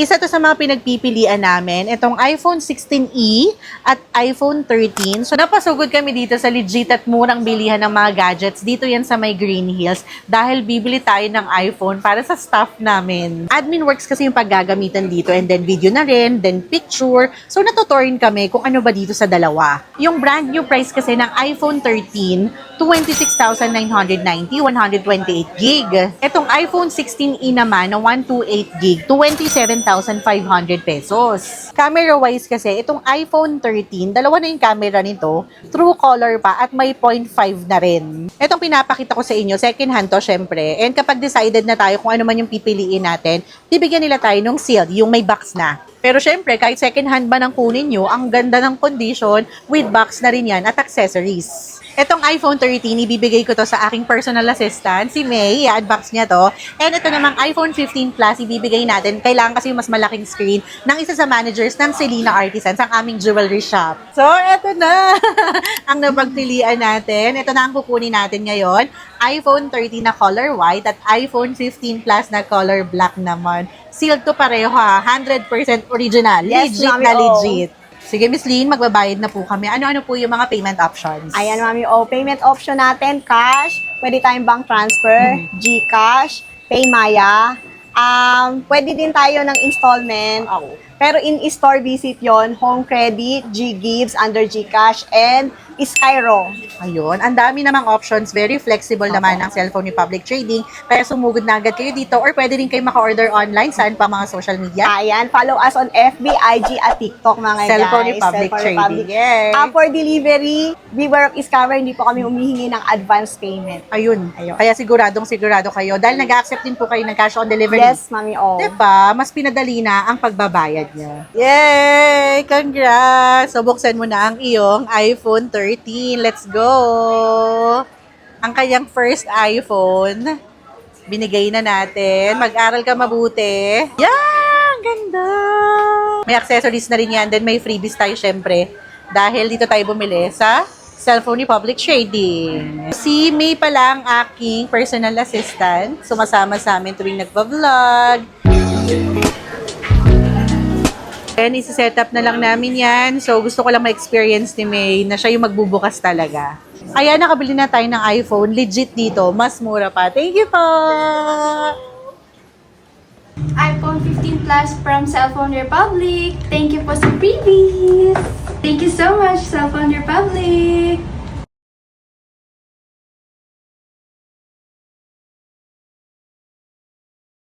Isa to sa mga pinagpipilian namin, itong iPhone 16e at iPhone 13. So napasugod kami dito sa legit at murang bilihan ng mga gadgets. Dito yan sa may Green Hills dahil bibili tayo ng iPhone para sa staff namin. Admin works kasi yung paggagamitan dito and then video na rin, then picture. So natuturin kami kung ano ba dito sa dalawa. Yung brand new price kasi ng iPhone 13, 26,990, 128 gig. Itong iPhone 16e naman na 128 gig, 27,500 pesos. Camera-wise kasi, itong iPhone 13, dalawa na yung camera nito, true color pa at may 0.5 na rin. Itong pinapakita ko sa inyo, second hand to syempre. And kapag decided na tayo kung ano man yung pipiliin natin, bibigyan nila tayo ng seal, yung may box na. Pero syempre, kahit second hand ba ng kunin nyo, ang ganda ng condition, with box na rin yan at accessories. Itong iPhone 13, ibibigay ko to sa aking personal assistant, si May. I-unbox niya to. And ito namang iPhone 15 Plus, ibibigay natin. Kailangan kasi yung mas malaking screen ng isa sa managers ng Selena Artisans, ang aming jewelry shop. So, ito na ang napagpilian natin. Ito na ang kukunin natin ngayon. iPhone 13 na color white at iPhone 15 Plus na color black naman. Sealed to pareho ha. 100% original. Yes, legit na legit. Sige, Miss Lynn, magbabayad na po kami. Ano-ano po yung mga payment options? Ayan, mami. O, payment option natin, cash. Pwede tayong bank transfer, Mm-hmm. GCash, Paymaya. Um, pwede din tayo ng installment. Pero in store visit yon home credit, G-Gives under GCash, and Skyro. Ayun, ang dami namang options. Very flexible naman ang cellphone ni Public Trading. Kaya sumugod na agad kayo dito or pwede rin kayo maka-order online. Saan pa mga social media? Ayan, follow us on FB, IG, at TikTok mga Cellphone guys. ni Public Cellphone Trading. Republic. Yay! Ah, for delivery, we work is cover, hindi po kami humihingi ng advance payment. Ayun. Ayun. Kaya siguradong sigurado kayo. Dahil nag-accept din po kayo ng cash on delivery. Yes, mami, oh. Diba? Mas pinadali na ang pagbabayad niya. Yay! Congrats! So, buksan mo na ang iyong iPhone 13. Let's go! Ang kanyang first iPhone. Binigay na natin. Mag-aral ka mabuti. Yan! Ganda! May accessories na rin yan. Then may freebies tayo syempre. Dahil dito tayo bumili sa cellphone ni Public Trading. Si May pala ang aking personal assistant. Sumasama sa amin tuwing nagpa-vlog. And isi-set up na lang namin yan. So, gusto ko lang ma-experience ni May na siya yung magbubukas talaga. Kaya nakabili na tayo ng iPhone. Legit dito. Mas mura pa. Thank you po! iPhone 15 Plus from Cellphone Republic. Thank you po sa freebies. Thank you so much, Cellphone Republic.